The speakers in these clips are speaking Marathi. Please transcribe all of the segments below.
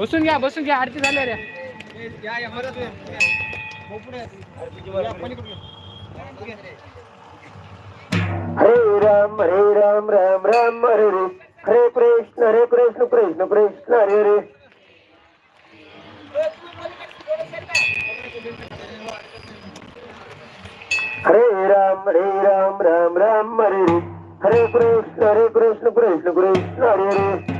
बसून घ्या बसून घ्या आरती झाल्या रे. हरे राम हरे राम राम राम हरे रे. हरे कृष्ण हरे कृष्ण कृष्ण कृष्ण हरे रे. हरे राम हरे राम राम राम हरे रे. हरे कृष्ण हरे कृष्ण कृष्ण कृष्ण हरे रे.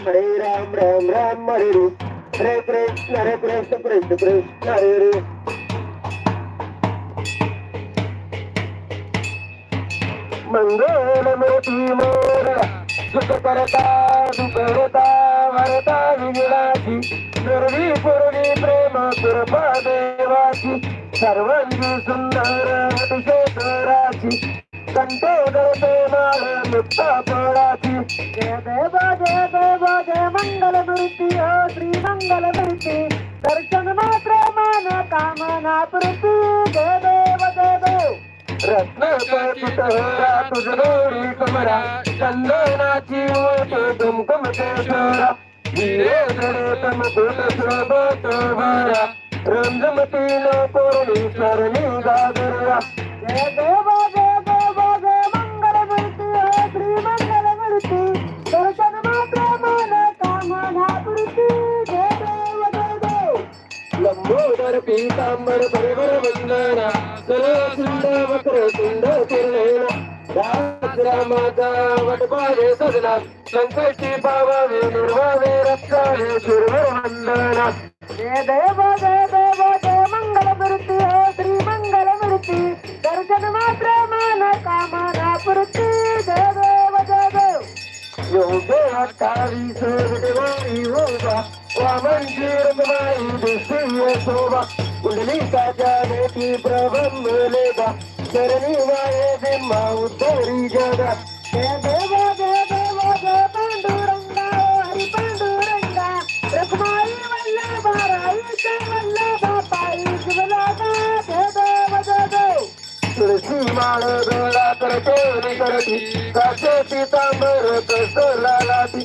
हरे राम राम राम हरे रे. हरे कृष्ण हरे कृष्ण कृष्ण कृष्ण हरे रे. मंगल मूर्ती मोर. सुख करता दुखरता वरता विजयाची. दुर्वी पूर्वी प्रेम कृपा देवाची. सर्वांगी सुंदर अतिशेखराची कंठोदरते माळ मुक्ता फळाची जय देव जय देव जय मंगल मूर्ती दर्शन मात्र मान कामना पृथ्वी जय देव देव. रत्न तुझ तुझोरी कमरा चंदनाची ओठ कुमकुम केशरा हिरे तम कुट सोबत भरा रंजमती सरणी देव देव लंबोदर पीतांबर बरोबर वंदना. सरळ सुंद वक्र सुंद पूर्णेना रामाचा वटपाये सदना संकष्टी पावावे निर्वावे रक्षावे सुरवर वंदना. जय देव जय देव जय मंगल मूर्ती हो श्री मंगल मूर्ती दर्शन मात्र मन कामना पूर्ती. जय देव जय देव. योगे अठ्ठावीस होगा वामन शिरमाई दुष्य शोभा कुंडलिकाच्या नेती प्रबंध लेगा चरणी वाये बिंबा उत्तरी जगा जय देव जय देव जय पांडुरंगा हरी पांडुरंगा रखमाई वल्लभा वल्लभा शिवलागा जय देव जय देव तुळशी माळ डोळा करतो करती काचे पितांबर कसला लाटी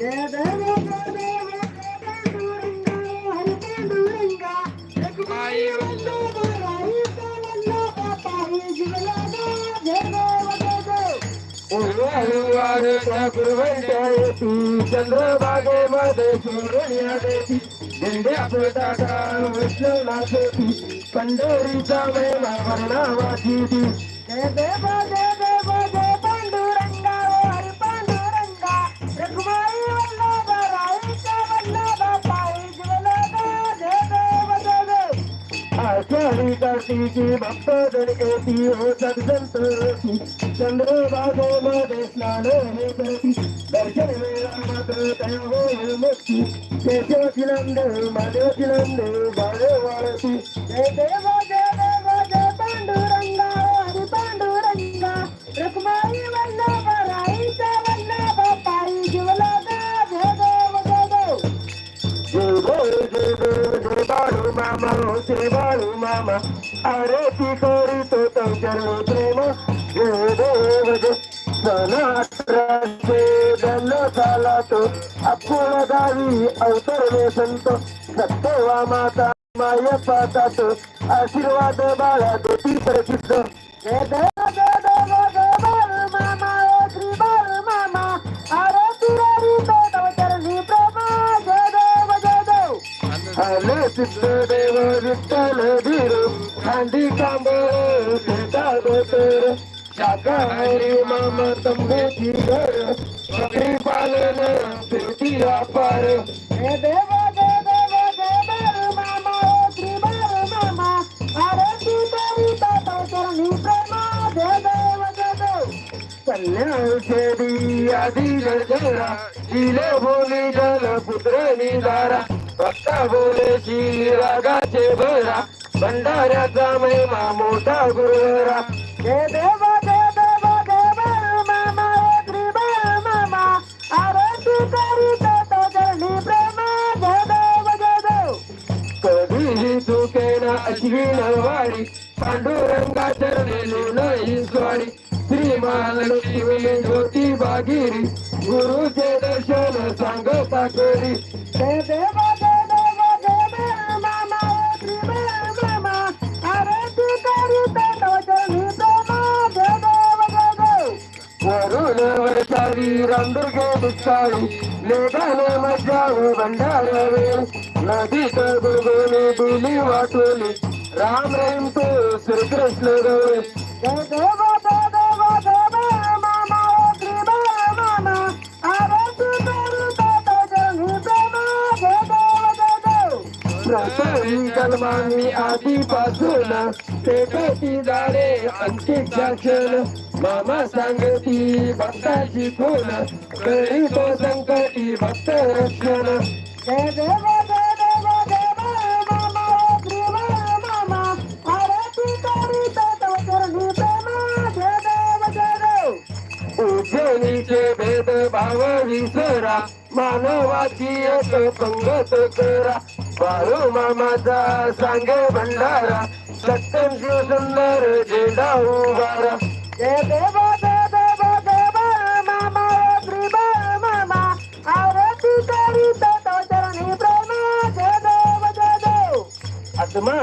जयमध्ये जय देव जय पांडुरंगा हरी देव देव सूर्या झेंड्या पंढरीचा वर्णावाची देव देव देव आषाढी कार्तिकी भक्त दडकेती हो सदसंत रोती चंद्रभागेमध्ये स्नान हे करती दर्शन वेळा मात्र तया होय मुक्ती केशव किलंद माधवची किलंद बाळ वाळती जय देव जय श्री बाळू मामा आरती करीतो तो प्रेम. जय देव जय सन झाला तो. अकोला गावी अवतरले संत सत्तवा माता माय पाता तो. आशीर्वाद बाळा दोती प्रसिद्ध जय देव जय देव. देव विठ्ठल धीर खांदी कांब शाकाहारी मामा तंबूची घर बकरी पालन फिरती व्यापार जय देव जय आधी बोली जल पुत्र निधारा भक्ता बोले श्री रागाचे भरा भंडाऱ्याचा महिमा मोठा गुरुवरा जय देव वारी पांडुरंगा चरणी नाही स्वारी श्री महालक्ष्मी ज्योती बागिरी गुरुचे दर्शन सांगता करी. చూస్తాడు వీరందరు గోపిస్తాడు లేదానే మధ్యాహ్నం బండారే నది తగులుగోని భూమి వాటుని రామయంతో శ్రీకృష్ణుడు. కల్మాన్ని ఆది పాసున దారే అంత్యక్షణ मामा तो सांगती भक्ताची खून करी तो संकटी भक्त रक्षण. जय देव जय भेद भाव विसरा मानवाची एक पंगत करा. बाळू मामाचा सांगे भंडारा सत्यम शिव सुंदर झेंडा उभारा. जय देव जय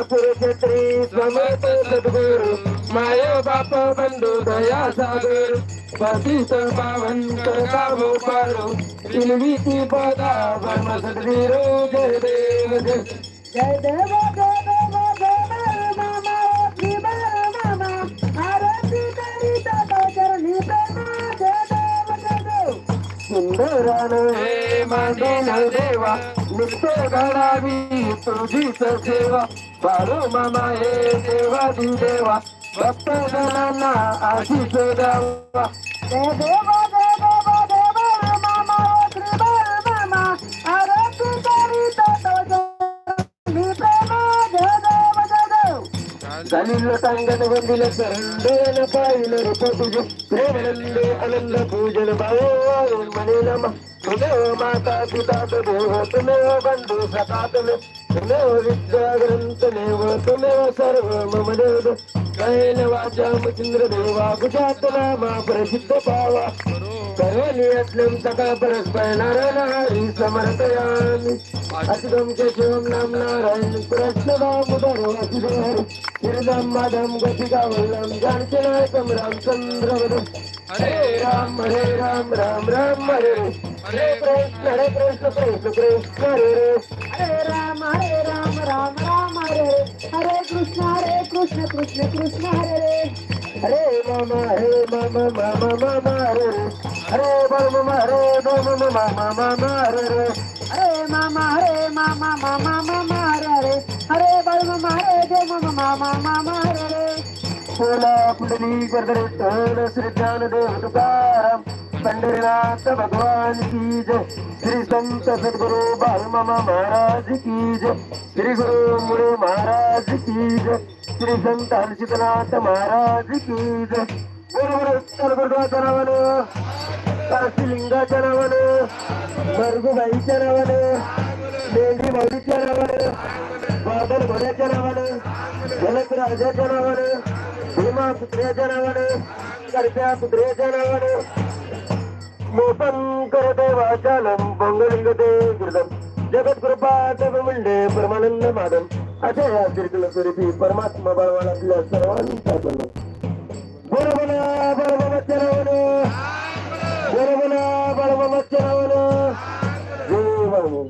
पुरुषत्री समर्थ सद्गुरु माय बाप बंधू दया सागर पावन करता पदा ब्रह्म सद्गुरु जय देव जय देव। सुंदरान हे देवा. नित्य घडावी तुझीच सेवा. बाळू मामा हे देवा भक्त जनांना आशीष द्यावा. जय ಕಲಿಲ್ಲ ಸಂಗದ ಬಂದಿಲ ಸರಂಡೇನ ಪಾಯಿಲರು ಪಸುಜು ಪ್ರೇಮನಂದು ಅನಂದ ಪೂಜನ ಭಾವೋ ಮನೇನಮ ತುನೋ ಮಾತಾ ಪಿತಾತ ದೇವ ತುನೋ ಬಂಧು ಸತಾತನ ತುನೋ ವಿದ್ಯಾ ಗ್ರಂಥನೇವ ತುನೋ ಸರ್ವ ಮಮ ದೇವ ಕೈನ ವಾಚಾಮ ಚಂದ್ರ ದೇವ ಗುಜಾತ ನಾಮ ಪ್ರಸಿದ್ಧ ಭಾವ देवा गुजात नामा प्रसिद्ध पावा सर्वांनी असलम सका परस्पर नारायण हरी समर्थयामी असिदम केशवम नाम नारायण कृष्ण माधम गतिका वल्लम जानकी नायकम रामचंद्र वदम हरे राम हरे राम राम राम हरे हरे कृष्ण हरे कृष्ण कृष्ण कृष्ण हरे हरे राम हरे राम राम राम हरे हरे कृष्ण हरे कृष्ण कृष्ण कृष्ण हरे हरे मामा हरे मामा मामा मामा हरे रे हरे मामा हरे बम मामा मामा हरे रे हरे मामा हरे मामा मामा मामा हरे हरे हरे मामा हरे जय मामा मामा मामा हरे रे सोला पुंडली गर्दन श्री ज्ञानदेव तुकाराम पंढरीनाथ भगवान की जय श्री संत सद्गुरु बालमामा महाराज की जय श्री गुरु मुळे महाराज की जय श्री संत हर्षितनाथ महाराज की जय गुरु गुरुच्या नावानं काशीलिंगाच्या नावानं मरगुबाईच्या नावानं मेंढी माऊलीच्या नावानं बादल भोड्याच्या नावानं जलक राजाच्या नावानं भीमा पुत्र्याच्या नावानं करप्या पुत्र्याच्या नावानं मोपंकर देवाचालम मंगलिंगते गिरदम जगत कृपा मुंडे परमानंद माधव अजय या कीर्तन स्वरूपी परमात्मा बळवान आपल्या सर्वांचा बनव बरोबर बळमामा चलावन बरोबर बळमामा चलावन जय बाबू